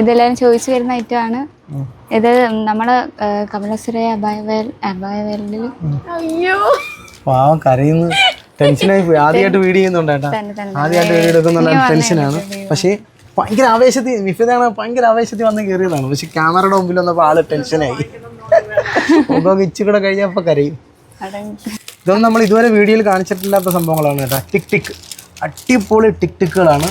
ഇതെല്ലാവരും ചോദിച്ചു വരുന്ന ഐറ്റം ആണ്. ഇത് നമ്മൾ കമലസുരയ അബായവേൽ അബായവേലിൽ അയ്യോ. പാവം കരയുന്നു. ടെൻഷനായി പോയി. ആദ്യമായിട്ട് വീഡിയോ ചെയ്യുന്നുണ്ട് ആദ്യമായിട്ട് വീഡിയോ എടുക്കുന്നുണ്ട് ടെൻഷനാണ് പക്ഷേ ഭയങ്കര ആവേശത്തിൽ മിഫിതാണ് ഭയങ്കര ആവേശത്തിൽ വന്ന് കയറിയതാണ് പക്ഷെ ക്യാമറയുടെ മുമ്പിൽ വന്നപ്പോൾ ആൾ ടെൻഷനായി ഇച്ചിരി കൂടെ കഴിഞ്ഞപ്പോൾ കരയും. അടങ്ങി. ഇതൊന്നും നമ്മൾ ഇതുവരെ വീഡിയോയിൽ കാണിച്ചിട്ടില്ലാത്ത സംഭവങ്ങളാണ് കേട്ടോ. Tick tick. അടിപൊളി ടിക് ടിക്കുകളാണ്.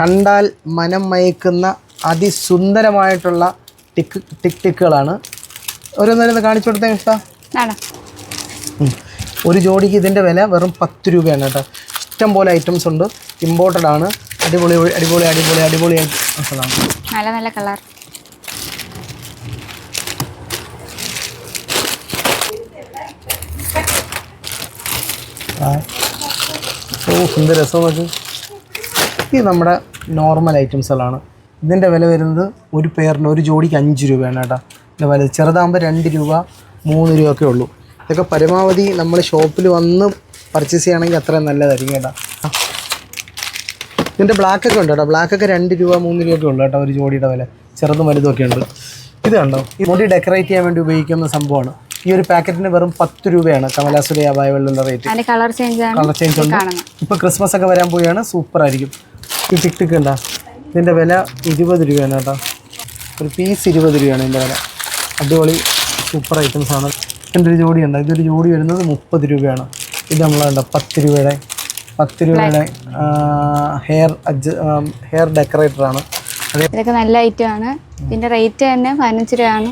കണ്ടാൽ മനം മയക്കുന്ന അതിസുന്ദരമായിട്ടുള്ള ടിക്ക് ടിക് ടിക്കുകളാണ് ഓരോന്നേരം കാണിച്ചു കൊടുത്തേ ഇഷ്ടം ഒരു ജോഡിക്ക് ഇതിന്റെ വില വെറും പത്ത് രൂപയാണ് കേട്ടോ. ഇഷ്ടം പോലെ ഐറ്റംസ് ഉണ്ട്. ഇമ്പോർട്ടഡ് ആണ്. അടിപൊളി അടിപൊളി അടിപൊളി അടിപൊളി ഐറ്റംസാണ് നല്ല നല്ല കളർ. ഓ എന്ത് രസം നോക്ക് ഇത് നമ്മുടെ നോർമൽ ഐറ്റംസുകളാണ് ഇതിന്റെ വില വരുന്നത് ഒരു പെയറിന് ഒരു ജോഡിക്ക് അഞ്ച് രൂപയാണ് കേട്ടോ. ഇതിന്റെ വില ചെറുതാകുമ്പോൾ രണ്ട് രൂപ മൂന്ന് ഒക്കെ ഉള്ളൂ. ഇതൊക്കെ പരമാവധി നമ്മൾ ഷോപ്പിൽ വന്ന് പർച്ചേസ് ചെയ്യുകയാണെങ്കിൽ അത്രയും നല്ലതായിരിക്കും കേട്ടോ. ഇതിന്റെ ബ്ലാക്ക് ഒക്കെ ഉണ്ട് കേട്ടോ. ബ്ലാക്ക് ഒക്കെ രണ്ട് രൂപ മൂന്ന് രൂപയൊക്കെ ഉള്ളൂ കേട്ടോ ഒരു ജോഡിയുടെ വില. ചെറുതും വലുതും ഒക്കെ ഉണ്ട്. ഇത് കണ്ടോ? ഈ മുടി ഡെക്കറേറ്റ് ചെയ്യാൻ വേണ്ടി ഉപയോഗിക്കുന്ന സംഭവമാണ്. ഈ ഒരു പാക്കറ്റിന് വെറും പത്ത് രൂപയാണ് കമലാസുര അപായ വെള്ളം rate colour change colour change ഉണ്ട്. ഇപ്പോൾ ക്രിസ്മസ് ഒക്കെ വരാൻ പോവുകയാണ്. സൂപ്പർ ആയിരിക്കും. ഈ ടിക് ടിക്ക് ഉണ്ടാ ഇതിന്റെ വില ഇരുപത് രൂപയാണ് കേട്ടോ. ഒരു പീസ് ഇരുപത് രൂപയാണ് ഇതിന്റെ വില. അടിപൊളി സൂപ്പർ ഐറ്റംസ് ആണ്. ഇതിന്റെ ഒരു ജോഡി ഉണ്ട് ഇതൊരു ജോഡി വരുന്നത് മുപ്പത് രൂപയാണ്. ഇത് നമ്മളുണ്ട് പത്ത് രൂപയുടെ പത്ത് രൂപയുടെ ഹെയർ അഡ്ജ ഹെയർ ഡെക്കറേറ്ററാണ് ഇതൊക്കെ നല്ല ഐറ്റം ആണ്. ഇതിന്റെ റേറ്റ് തന്നെ പതിനഞ്ച് രൂപയാണ്.